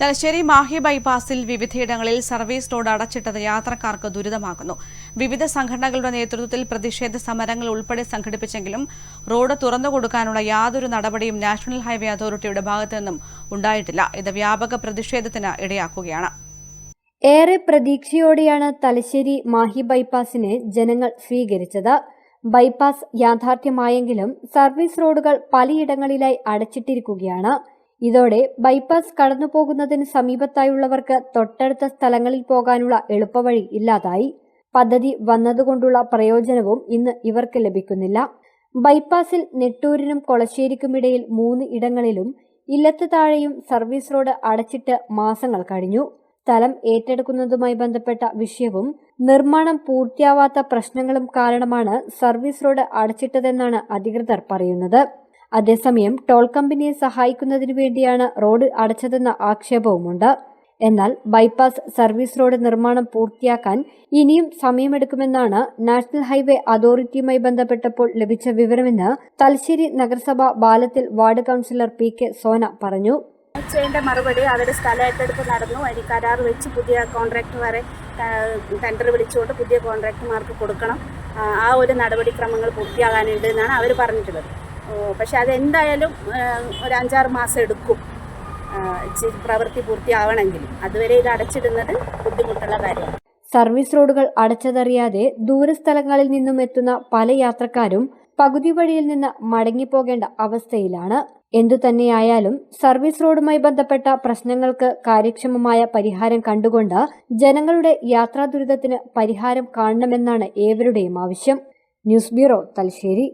തലശ്ശേരി മാഹി ബൈപ്പാസിൽ വിവിധയിടങ്ങളിൽ service road അടച്ചിട്ടത് യാത്രക്കാർക്ക് ദുരിതമാകുന്നു വിവിധ സംഘടനകളുടെ നേതൃത്വത്തിൽ പ്രതിഷേധ സമരങ്ങൾ ഉൾപ്പെടെ സംഘടിപ്പിച്ചെങ്കിലും റോഡ് തുറന്നുകൊടുക്കാനുള്ള യാതൊരു നടപടിയും നാഷണൽ ഹൈവേ അതോറിറ്റിയുടെ ഭാഗത്തുനിന്നും ഉണ്ടായിട്ടില്ല. ഇത് വ്യാപക പ്രതിഷേധത്തിന് ഇടയാക്കുകയാണ്. ഏറെ പ്രതീക്ഷയോടെയാണ് തലശ്ശേരി മാഹി ബൈപ്പാസിനെ ജനങ്ങൾ സ്വീകരിച്ചത്. ബൈപ്പാസ് യാഥാർത്ഥ്യമായെങ്കിലും സർവീസ് റോഡുകൾ പലയിടങ്ങളിലായി അടച്ചിട്ടിരിക്കുകയാണ്. ഇതോടെ ബൈപ്പാസ് കടന്നുപോകുന്നതിന് സമീപത്തായുള്ളവർക്ക് തൊട്ടടുത്ത സ്ഥലങ്ങളിൽ പോകാനുള്ള എളുപ്പവഴി ഇല്ലാതായി. പദ്ധതി വന്നതുകൊണ്ടുള്ള പ്രയോജനവും ഇന്ന് ഇവർക്ക് ലഭിക്കുന്നില്ല. ബൈപ്പാസിൽ നെട്ടൂരിനും കൊളശ്ശേരിക്കുമിടയിൽ മൂന്ന് ഇടങ്ങളിലും ഇല്ലത്ത് താഴെയും സർവീസ് റോഡ് അടച്ചിട്ട് മാസങ്ങൾ കഴിഞ്ഞു. സ്ഥലം ഏറ്റെടുക്കുന്നതുമായി ബന്ധപ്പെട്ട വിഷയവും നിർമ്മാണം പൂർത്തിയാവാത്ത പ്രശ്നങ്ങളും കാരണമാണ് സർവീസ് റോഡ് അടച്ചിട്ടതെന്നാണ് അധികൃതർ പറയുന്നത്. അതേസമയം ടോൾ കമ്പനിയെ സഹായിക്കുന്നതിനു വേണ്ടിയാണ് റോഡ് അടച്ചതെന്ന ആക്ഷേപവുമുണ്ട്. എന്നാൽ ബൈപ്പാസ് സർവീസ് റോഡ് നിർമ്മാണം പൂർത്തിയാക്കാൻ ഇനിയും സമയമെടുക്കുമെന്നാണ് നാഷണൽ ഹൈവേ അതോറിറ്റിയുമായി ബന്ധപ്പെട്ടപ്പോൾ ലഭിച്ച വിവരമെന്ന് തലശ്ശേരി നഗരസഭ ബാലത്തിൽ ward councillor P K Sona പറഞ്ഞു. ചെയ്യേണ്ട മറുപടി അവർ സ്ഥല ഏറ്റെടുത്ത് നടന്നു. അതിന് കരാർ വെച്ച് പുതിയ കോൺട്രാക്ടർമാരെ ടെൻഡർ വിളിച്ചുകൊണ്ട് പുതിയ കോൺട്രാക്ടർമാർക്ക് കൊടുക്കണം. ആ, ഒരു നടപടിക്രമങ്ങൾ പൂർത്തിയാകാനുണ്ട് എന്നാണ് അവർ പറഞ്ഞിട്ടുള്ളത്. പക്ഷെ അതെന്തായാലും ഒരു അഞ്ചാറ് മാസം എടുക്കും. പ്രവൃത്തി പൂർത്തിയാവണമെങ്കിൽ. അതുവരെ ഇത് അടച്ചിടുന്നത് ബുദ്ധിമുട്ടുള്ള കാര്യമാണ്. സർവീസ് റോഡുകൾ അടച്ചതറിയാതെ ദൂരസ്ഥലങ്ങളിൽ നിന്നും എത്തുന്ന പല യാത്രക്കാരും പകുതി വഴിയിൽ നിന്ന് മടങ്ങിപ്പോകേണ്ട അവസ്ഥയിലാണ്. എന്തുതന്നെയായാലും സർവീസ് റോഡുമായി ബന്ധപ്പെട്ട പ്രശ്നങ്ങൾക്ക് കാര്യക്ഷമമായ പരിഹാരം കണ്ടുകൊണ്ട് ജനങ്ങളുടെ യാത്രാ ദുരിതത്തിന് പരിഹാരം കാണണമെന്നാണ് ഏവരുടെയും ആവശ്യം. News bureau Thalassery.